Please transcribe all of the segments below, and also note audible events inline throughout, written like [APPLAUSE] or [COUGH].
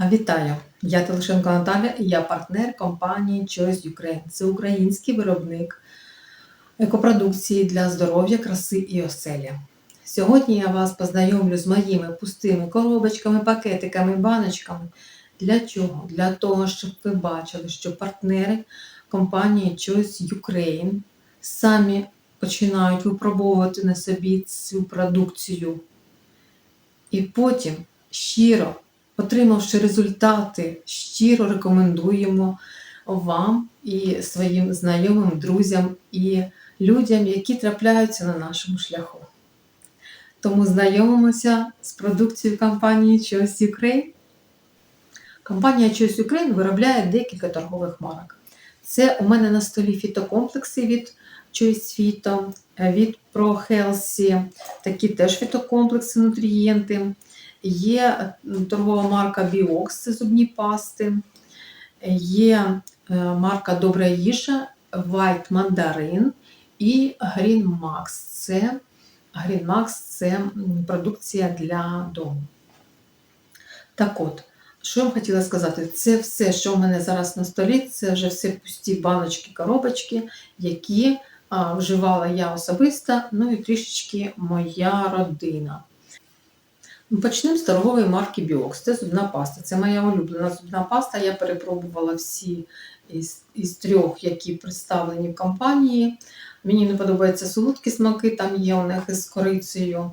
Вітаю! Я Телешенко Наталя, і я партнер компанії Choice Ukraine. Це український виробник екопродукції для здоров'я, краси і оселі. Сьогодні я вас познайомлю з моїми пустими коробочками, пакетиками, баночками. Для чого? Для того, щоб ви бачили, що партнери компанії Choice Ukraine самі починають випробовувати на собі цю продукцію. І потім щиро отримавши результати, щиро рекомендуємо вам і своїм знайомим, друзям і людям, які трапляються на нашому шляху. Тому знайомимося з продукцією компанії Choice Ukraine. Компанія Choice Ukraine виробляє декілька торгових марок. Це у мене на столі фітокомплекси від Choice Phyto, від Pro Healthy, такі теж фітокомплекси, нутрієнти. Є торгова марка Biox, це зубні пасти. Є е, марка Добра їжа, White Mandarin і Green Max. Це Green Max це продукція для дому. Так от, що я вам хотіла сказати, це все, що у мене зараз на столі, це вже все пусті баночки, коробочки, які вживала я особисто, ну і трішечки моя родина. Ну, Почнемо з торгової марки Biox. Це зубна паста. Це моя улюблена зубна паста. Я перепробувала всі із, із трьох, які представлені в компанії. Мені не подобаються солодкі смаки, там є у них із корицею.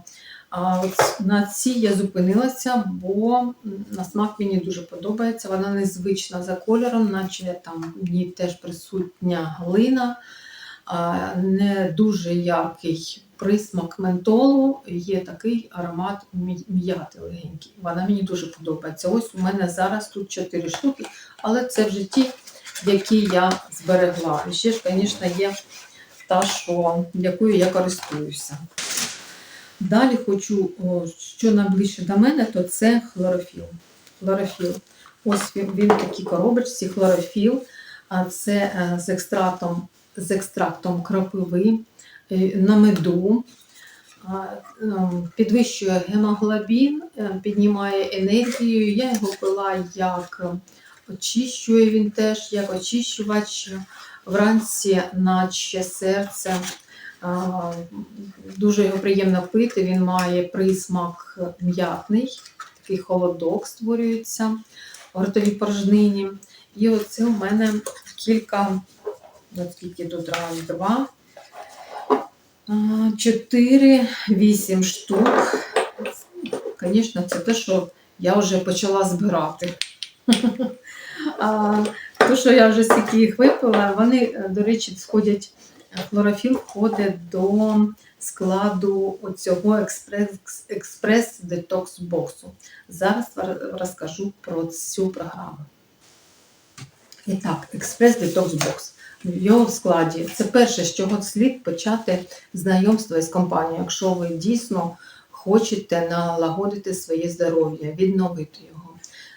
А от на цій я зупинилася, бо на смак мені дуже подобається. Вона незвична за кольором, наче там в ній теж присутня глина, не дуже яркий присмак ментолу, є такий аромат м'яти легенький. Вона мені дуже подобається. Ось у мене зараз тут 4 штуки, але це вже ті, які я зберегла. І ще ж, звісно, є та, що, якою я користуюся. Далі хочу, що найближче до мене, то це хлорофіл. Хлорофіл. Ось він, він в такій коробочці, хлорофіл. А це е, з екстрактом, з екстрактом крапиви на меду. Ем, Підвищує гемоглобін, е, піднімає енергію. Я його пила як е, очищує він теж, як очищувач вранці, наче серце. Дуже його приємно пити. Він має присмак м'ятний, такий холодок створюється в ротовій порожнині. І оце у мене кілька, наскільки тут раз, два, а, чотири, вісім штук. Звісно, це те, що я вже почала збирати. [LAUGHS] То, що я вже стільки їх випила, вони, е, до речі, входять, хлорофіл входить до складу цього експрес детокс боксу. Зараз розкажу про цю програму. І так, експрес детокс бокс. В його складі це перше, з чого слід почати знайомство із компанією, якщо ви дійсно хочете налагодити своє здоров'я, відновити його.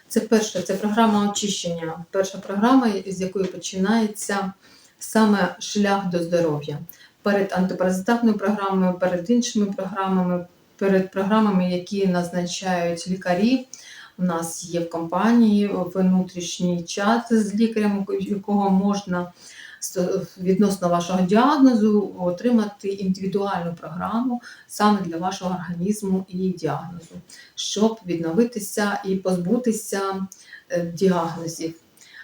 Це перше, це програма очищення. Перша програма, з якої починається саме шлях до здоров'я. Перед антипаразитарною програмою, перед іншими програмами, перед програмами, які назначають лікарі. У нас є в компанії внутрішній чат з лікарем, якого можна відносно вашого діагнозу отримати індивідуальну програму саме для вашого організму і діагнозу, щоб відновитися і позбутися е, діагнозів.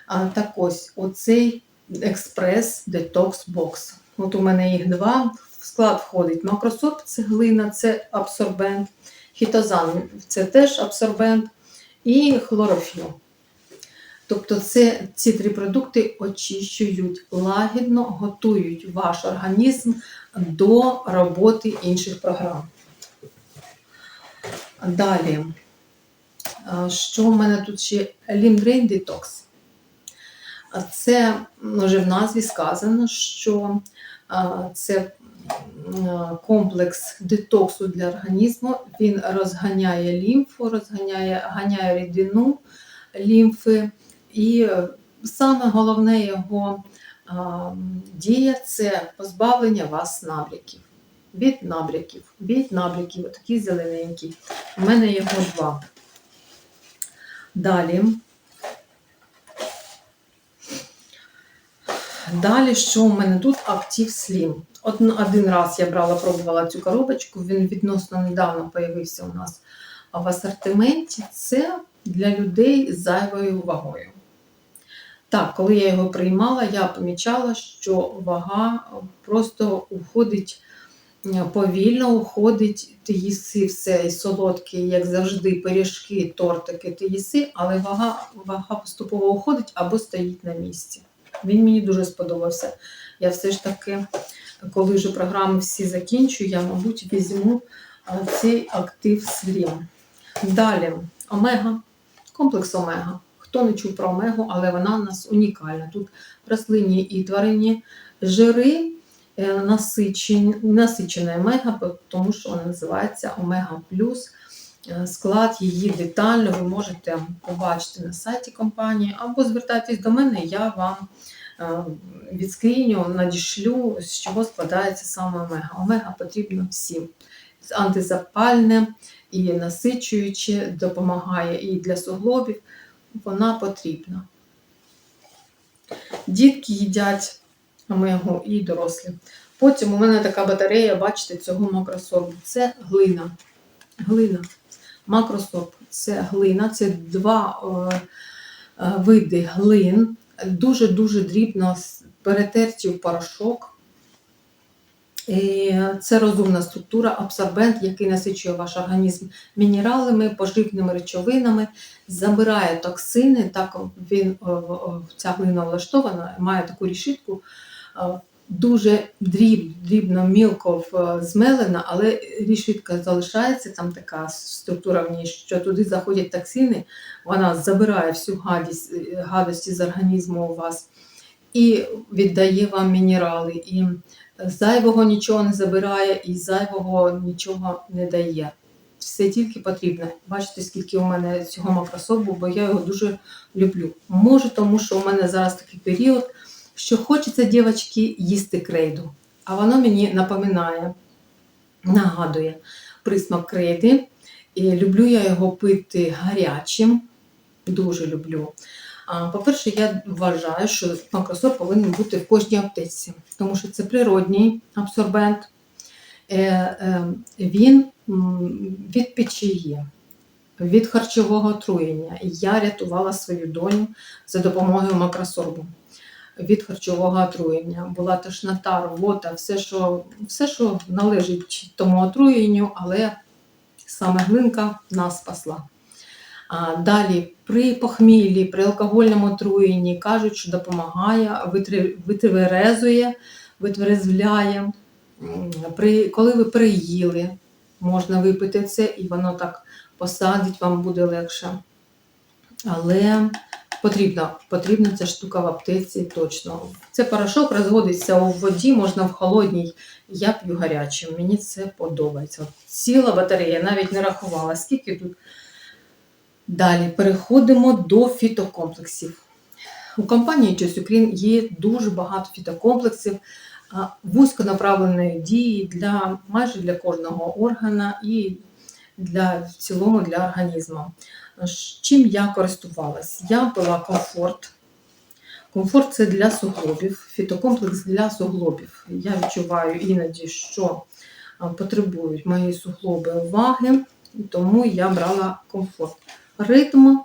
Так ось оцей експрес детокс бокс. От у мене їх два. В склад входить макросорб, це глина, це абсорбент, хітозан це теж абсорбент, і хлорофіл. Тобто це, ці три продукти очищують, лагідно готують ваш організм до роботи інших програм. Далі, що в мене тут ще Limdrain Detox. Це м, вже в назві сказано, що це комплекс детоксу для організму. Він розганяє лімфу, розганяє ганяє рідину лімфи. І саме головне його дія це позбавлення вас набряків. Від набряків, від набряків, отакі зелененькі. У мене його два. Далі. Далі, що у мене тут Active Slim. Один раз я брала, пробувала цю коробочку, він відносно недавно з'явився у нас в асортименті. Це для людей з зайвою вагою. Так, коли я його приймала, я помічала, що вага просто уходить е, повільно, уходить, ти їси все і солодке, як завжди, пиріжки, тортики ти їси, але вага, вага поступово уходить або стоїть на місці. Він мені дуже сподобався. Я все ж таки, коли вже програми всі закінчу, я, мабуть, візьму цей актив Slim. Далі, омега, комплекс омега. Хто не чув про омегу, але вона у нас унікальна. Тут рослинні і тваринні жири, е, насичені, насичена омега, тому що вона називається омега плюс. Е, Склад її детально ви можете побачити на сайті компанії, або звертайтесь до мене, я вам е, відскріню, надішлю, з чого складається саме омега. Омега потрібно всім. Антизапальне і насичуюче, допомагає і для суглобів. Вона потрібна. Дітки їдять омегу і дорослі. Потім у мене така батарея, бачите, цього макросорбу. Це глина. Глина. Макросорб це глина, це два е, е, види глин, дуже-дуже дрібно перетерті в порошок. Це розумна структура, абсорбент, який насичує ваш організм мінералами, поживними речовинами, забирає токсини. Так він е, е, ця глина влаштована, має таку рішитку. е, Дуже дріб, дрібно, мілко змелена, але рішитка залишається, там така структура в ній, що туди заходять токсини, вона забирає всю гадість, гадості з організму у вас і віддає вам мінерали. І зайвого нічого не забирає, і зайвого нічого не дає. Все тільки потрібне. Бачите, скільки у мене цього макрособу, бо я його дуже люблю. Може, тому що у мене зараз такий період, що хочеться дівчатки їсти крейду. А воно мені напоминає, нагадує присмак крейди. І люблю я його пити гарячим. Дуже люблю. По-перше, я вважаю, що макросор повинен бути в кожній аптеці, тому що це природній абсорбент. Е, е, Він від печії, від харчового отруєння. Я рятувала свою доню за допомогою макросорбу. Від харчового отруєння. Була тошнота, рвота, все, що, все, що належить тому отруєнню, але саме глинка нас спасла. Далі при похміллі, при алкогольному отруєнні кажуть, що допомагає, витверезує, витверезвляє. При, коли ви приїли, можна випити це, і воно так посадить, вам буде легше. Але потрібна, потрібна ця штука в аптеці точно. Це порошок розводиться у воді, можна в холодній. Я п'ю гарячим. Мені це подобається. Ціла батарея, навіть не рахувала, скільки тут. Далі переходимо до фітокомплексів. У компанії Ukraine є дуже багато фітокомплексів вузьконаправленої дії для майже для кожного органа і для, в цілому для організму. Чим я користувалась? Я пила комфорт. Комфорт це для суглобів, фітокомплекс для суглобів. Я відчуваю іноді, що потребують мої суглоби уваги, тому я брала комфорт. Ритм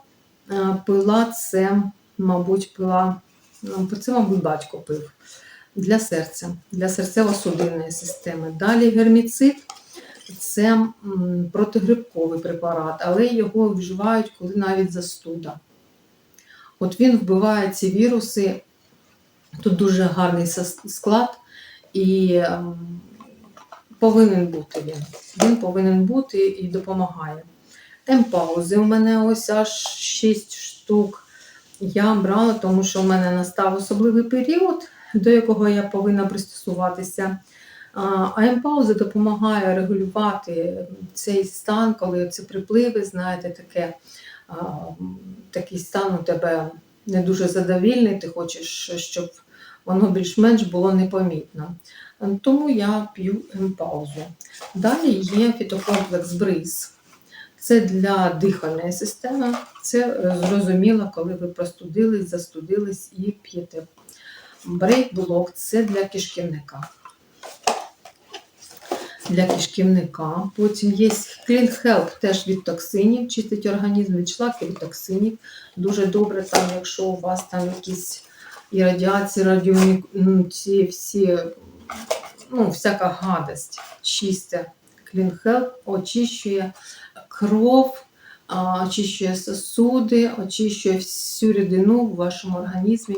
е, пила це, мабуть, пила, ну, це, мабуть, батько пив для серця, для серцево-судинної системи. Далі герміцид це протигрибковий препарат, але його вживають, коли навіть застуда. От він вбиває ці віруси, тут дуже гарний склад, і ем, повинен бути він. Він повинен бути і допомагає. Темпаузи у мене ось аж 6 штук. Я брала, тому що в мене настав особливий період, до якого я повинна пристосуватися. А емпауза допомагає регулювати цей стан, коли це припливи, знаєте, таке, такий стан у тебе не дуже задовільний, ти хочеш, щоб воно більш-менш було непомітно. Тому я п'ю емпаузу. Далі є фітокомплекс бриз. Це для дихальної системи. Це е, зрозуміло, коли ви простудились, застудились і п'єте. Брейк-блок це для кишківника. Для кишківника. Потім є Clean Help теж від токсинів, чистить організм від шлаків від токсинів. Дуже добре, там, якщо у вас там якісь і радіації, радіоні... ну, ці всі, ну, всяка гадость чисте. Help очищує кров, очищує сосуди, очищує всю рідину в вашому організмі.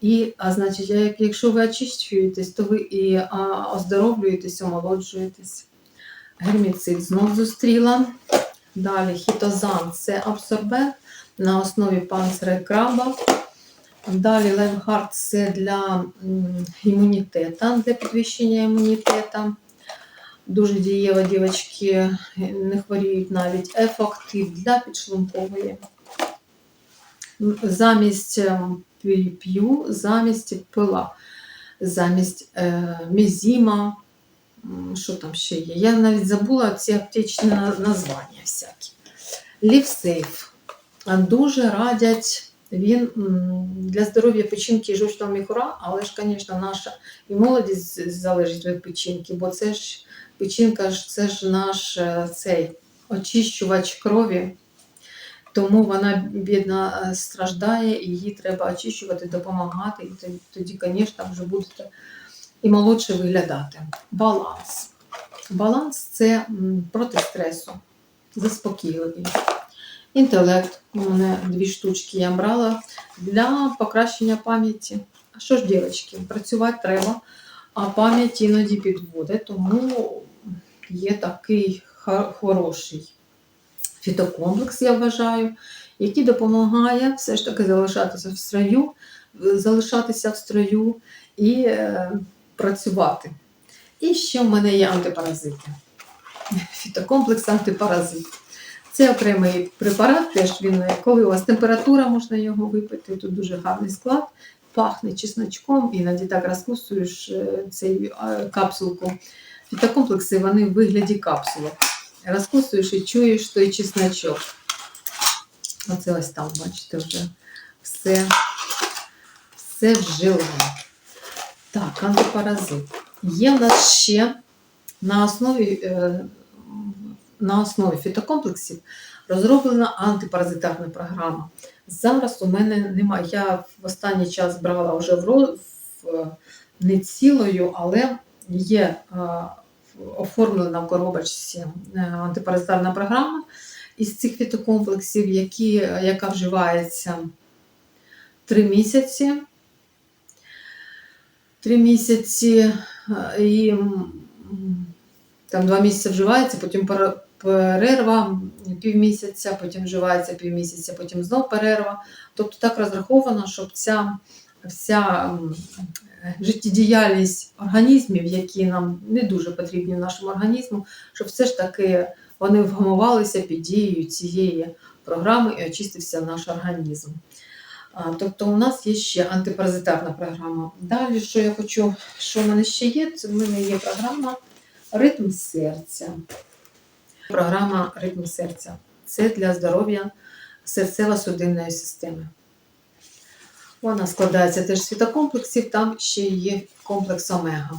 І, а значить, якщо ви очищуєтесь, то ви і оздоровлюєтесь, омолоджуєтесь. Герміцид знов зустріла. Далі хітозан це абсорбент на основі панцира і краба. Далі лайфхард це для імунітету, для підвищення імунітету. Дуже дієво дівчатки не хворіють навіть ефектив для підшлункової. Замість ем, п'ю, замість пила, замість е, мізіма. Що там ще є? Я навіть забула ці аптечні названня всякі. Лівсейф. Дуже радять він для здоров'я печінки і жовчного міхура, але ж, звісно, наша і молодість залежить від печінки, бо це ж печінка ж це ж наш е, цей очищувач крові. Тому вона бідна е, страждає, її треба очищувати, допомагати. І тоді- звісно, вже будете і молодше виглядати. Баланс. Баланс це проти стресу, заспокійливий. Інтелект. У мене дві штучки я брала для покращення пам'яті. А що ж, дівчатки, працювати треба, а пам'ять іноді підводить, тому є такий хороший фітокомплекс, я вважаю, який допомагає все ж таки залишатися в строю, залишатися в строю і е, працювати. І ще в мене є антипаразити. [LAUGHS] Фітокомплекс антипаразит. Це окремий препарат, теж він, коли у вас температура, можна його випити. Тут дуже гарний склад, пахне чесночком, іноді так розкусуєш е, цей е, капсулку. Фітокомплекси вони в вигляді капсулок. Розкусуєш і чуєш той чесночок. Оце ось там, бачите, вже все, все вжило. Так, антипаразит. Є в нас ще на основі, е, на основі фітокомплексів розроблена антипаразитарна програма. Зараз у мене немає. Я в останній час брала вже в, в не цілою, але є е, оформлена в коробочці е, антипаразитарна програма із цих фітокомплексів, які, яка вживається 3 місяці. Три місяці е, і там два місяці вживається, потім перерва півмісяця, потім вживається півмісяця, потім знов перерва. Тобто так розраховано, щоб ця вся життєдіяльність організмів, які нам не дуже потрібні в нашому організму, щоб все ж таки вони вгамувалися під дією цієї програми і очистився наш організм. Тобто у нас є ще антипаразитарна програма. Далі, що я хочу, що в мене ще є, це в мене є програма Ритм серця. Програма Ритм серця. Це для здоров'я серцево-судинної системи. Вона складається теж з фітокомплексів, там ще є комплекс омега.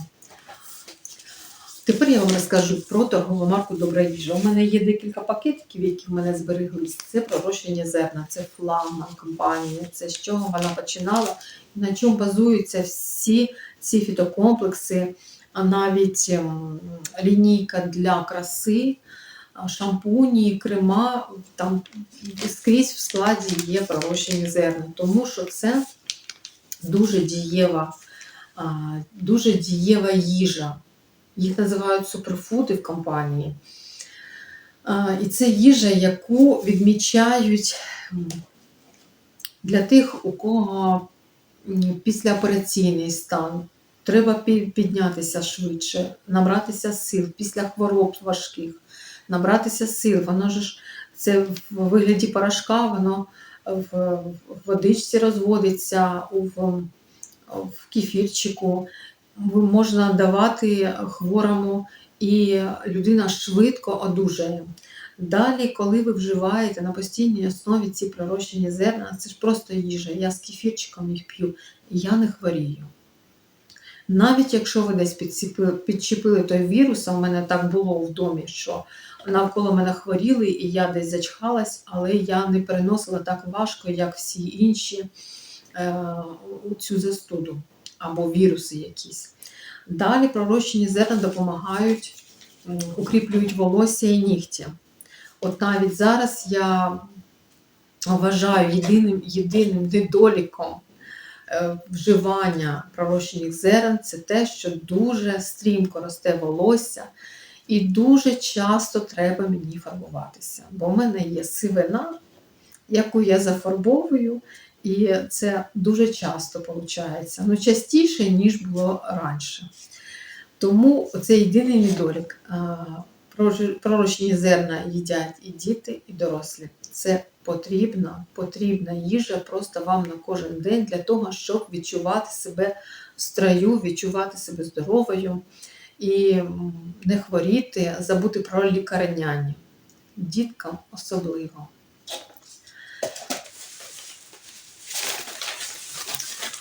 Тепер я вам розкажу про торгову марку Добра їжа. У мене є декілька пакетиків, які в мене збереглись. Це пророщення зерна, це флагман компанія, це з чого вона починала, на чому базуються всі ці фітокомплекси, а навіть ем, лінійка для краси, шампуні, крема, там скрізь в складі є пророщені зерна, тому що це дуже дієва, дуже дієва їжа. Їх називають суперфуди в компанії. І це їжа, яку відмічають для тих, у кого післяопераційний стан. Треба піднятися швидше, набратися сил після хвороб важких, набратися сил. Воно ж це в вигляді порошка, воно в водичці розводиться, в, в кефірчику можна давати хворому, і людина швидко одужає. Далі, коли ви вживаєте на постійній основі ці пророщені зерна, це ж просто їжа. Я з кефірчиком їх п'ю, я не хворію. Навіть якщо ви десь підчепили той вірус, а в мене так було в домі, що навколо мене хворіли, і я десь зачхалась, але я не переносила так важко, як всі інші е, цю застуду або віруси якісь. Далі пророщені зерна допомагають, укріплюють волосся і нігті. От навіть зараз я вважаю єдиним, єдиним недоліком е, вживання пророщених зерен це те, що дуже стрімко росте волосся, і дуже часто треба мені фарбуватися. Бо в мене є сивина, яку я зафарбовую, і це дуже часто виходить. Ну, частіше, ніж було раніше. Тому це єдиний недолік. Пророщені зерна їдять і діти, і дорослі. Це потрібна, потрібна їжа просто вам на кожен день для того, щоб відчувати себе в строю, відчувати себе здоровою і не хворіти, забути про лікарняні. Діткам особливо.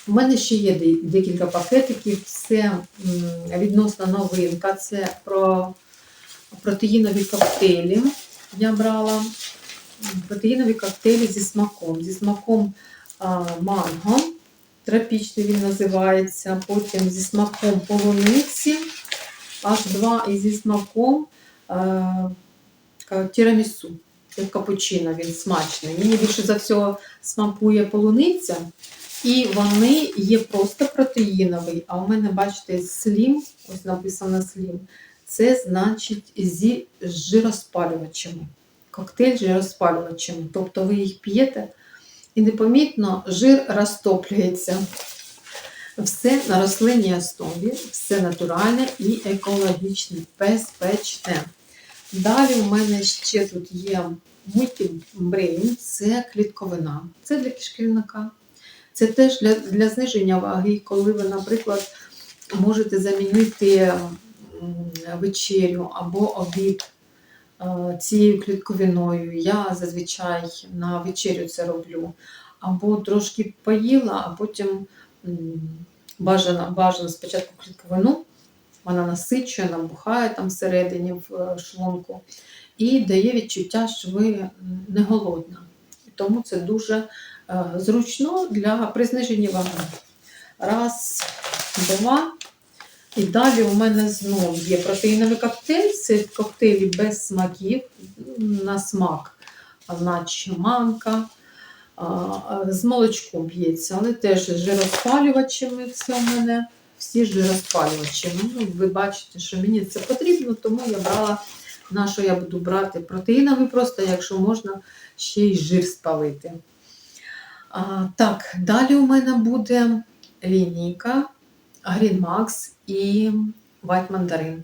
У мене ще є декілька пакетиків. Це відносна новинка. Це про протеїнові коктейлі. Я брала протеїнові коктейлі зі смаком. Зі смаком манго, тропічний він називається. Потім зі смаком полуниці, аж два і зі смаком ка- тірамісу. Як капучино, він смачний. Мені більше за всього смакує полуниця. І вони є просто протеїновий. А у мене, бачите, слім, ось написано слім. Це значить зі жироспалювачами. Коктейль з жироспалювачами. Тобто ви їх п'єте і непомітно жир розтоплюється. Все на рослинній основі, все натуральне і екологічне, безпечне. Далі у мене ще тут є мультибрейн, це клітковина. Це для кишківника. Це теж для, для зниження ваги, коли ви, наприклад, можете замінити вечерю або обід е, цією клітковиною. Я зазвичай на вечерю це роблю. Або трошки поїла, а потім бажано, бажано спочатку клітковину, вона насичує, набухає там всередині в е, шлунку і дає відчуття, що ви не голодна. Тому це дуже е, зручно для при зниженні ваги. Раз, два. І далі у мене знову є протеїновий коктейль. Це коктейлі без смаків, на смак, наче манка. З молочком б'ється, але теж з жироспалювачами все у мене. Всі жироспалювачі. Ну, ви бачите, що мені це потрібно, тому я брала на що я буду брати протеїновий, просто якщо можна ще й жир спалити. А, так, далі у мене буде лінійка Green Max і White Mandarin.